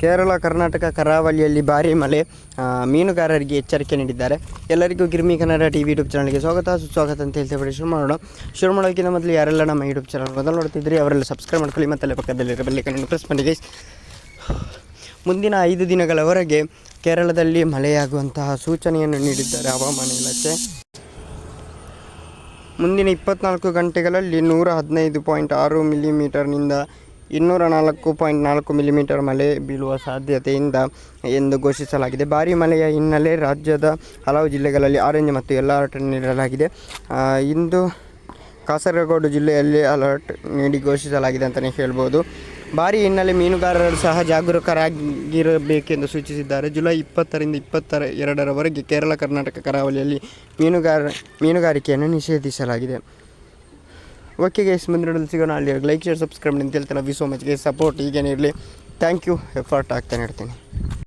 ಕೇರಳ, ಕರ್ನಾಟಕ, ಕರಾವಳಿಯಲ್ಲಿ ಭಾರೀ ಮಳೆ ಮೀನುಗಾರರಿಗೆ ಎಚ್ಚರಿಕೆ ನೀಡಿದ್ದಾರೆ. ಎಲ್ಲರಿಗೂ Girmi Kannada T V YouTube ಚಾನಲ್ಗೆ ಸ್ವಾಗತ. ಸುಸ್ವಾಗತ ಅಂತ ಹೇಳ್ತೇವೆ ಶುರು ಮಾಡೋಣ. ಶುರು ಮಾಡೋಕ್ಕಿಂತ ಮೊದಲು ಯಾರೆಲ್ಲ ನಮ್ಮ ಯೂಟ್ಯೂಬ್ ಚಾನಲ್ ಮೊದಲು ನೋಡ್ತಿದ್ರಿ, ಅವರೆಲ್ಲ ಸಬ್ಸ್ಕ್ರೈಬ್ ಮಾಡ್ಕೊಳ್ಳಿ ಮತ್ತು ಅಲ್ಲೇ ಪಕ್ಕದಲ್ಲಿರೋ ಬೆಲ್ಲೈಕನ್ನು ಪ್ರೆಸ್ ಮಾಡಿ ಮುಂದಿನ ಐದು ದಿನಗಳವರೆಗೆ ಕೇರಳದಲ್ಲಿ ಮಳೆಯಾಗುವಂತಹ ಸೂಚನೆಯನ್ನು ನೀಡಿದ್ದಾರೆ ಹವಾಮಾನ ಇಲಾಖೆ. ಮುಂದಿನ ಇಪ್ಪತ್ನಾಲ್ಕು ಗಂಟೆಗಳಲ್ಲಿ ನೂರ ಹದಿನೈದು ಪಾಯಿಂಟ್ ಆರು ಮಿಲಿಮೀಟರ್ನಿಂದ ಇನ್ನೂರ ನಾಲ್ಕು ಪಾಯಿಂಟ್ ನಾಲ್ಕು ಮಿಲಿಮೀಟರ್ ಮಳೆ ಬೀಳುವ ಸಾಧ್ಯತೆಯಿಂದ ಎಂದು ಘೋಷಿಸಲಾಗಿದೆ. ಭಾರೀ ಮಳೆಯ ಹಿನ್ನೆಲೆ ರಾಜ್ಯದ ಹಲವು ಜಿಲ್ಲೆಗಳಲ್ಲಿ ಆರೆಂಜ್ ಮತ್ತು ಎಲ್ಲ ಅಲರ್ಟ್ ನೀಡಲಾಗಿದೆ. ಇಂದು ಕಾಸರಗೋಡು ಜಿಲ್ಲೆಯಲ್ಲಿ ಅಲರ್ಟ್ ನೀಡಿ ಘೋಷಿಸಲಾಗಿದೆ ಅಂತಲೇ ಹೇಳ್ಬೋದು. ಭಾರಿ ಹಿನ್ನೆಲೆ ಮೀನುಗಾರರು ಸಹ ಜಾಗರೂಕರಾಗಿರಬೇಕೆಂದು ಸೂಚಿಸಿದ್ದಾರೆ. ಜುಲೈ ಇಪ್ಪತ್ತರಿಂದ ಇಪ್ಪತ್ತರ ಎರಡರವರೆಗೆ ಕೇರಳ, ಕರ್ನಾಟಕ ಕರಾವಳಿಯಲ್ಲಿ ಮೀನುಗಾರ ಮೀನುಗಾರಿಕೆಯನ್ನು ನಿಷೇಧಿಸಲಾಗಿದೆ. ಓಕೆ ಗೈಸ್ ಮುಂದಿನ ಸಿಗೋಣ. ಅಲ್ಲಿ ಲೈಕ್ ಶೇರ್ ಸಬ್ಸ್ಕ್ರೈಬ್ ಅಂತ ಹೇಳ್ತಾರೆ ವಿ ಸೋ ಮಚ್ ಗೈಸ್ ಸಪೋರ್ಟ್ ಈಗೇನಿರಲಿ ಥ್ಯಾಂಕ್ ಯು ಎಫರ್ಟ್ ಆಗ್ತಾನೆ ಇರ್ತೀನಿ.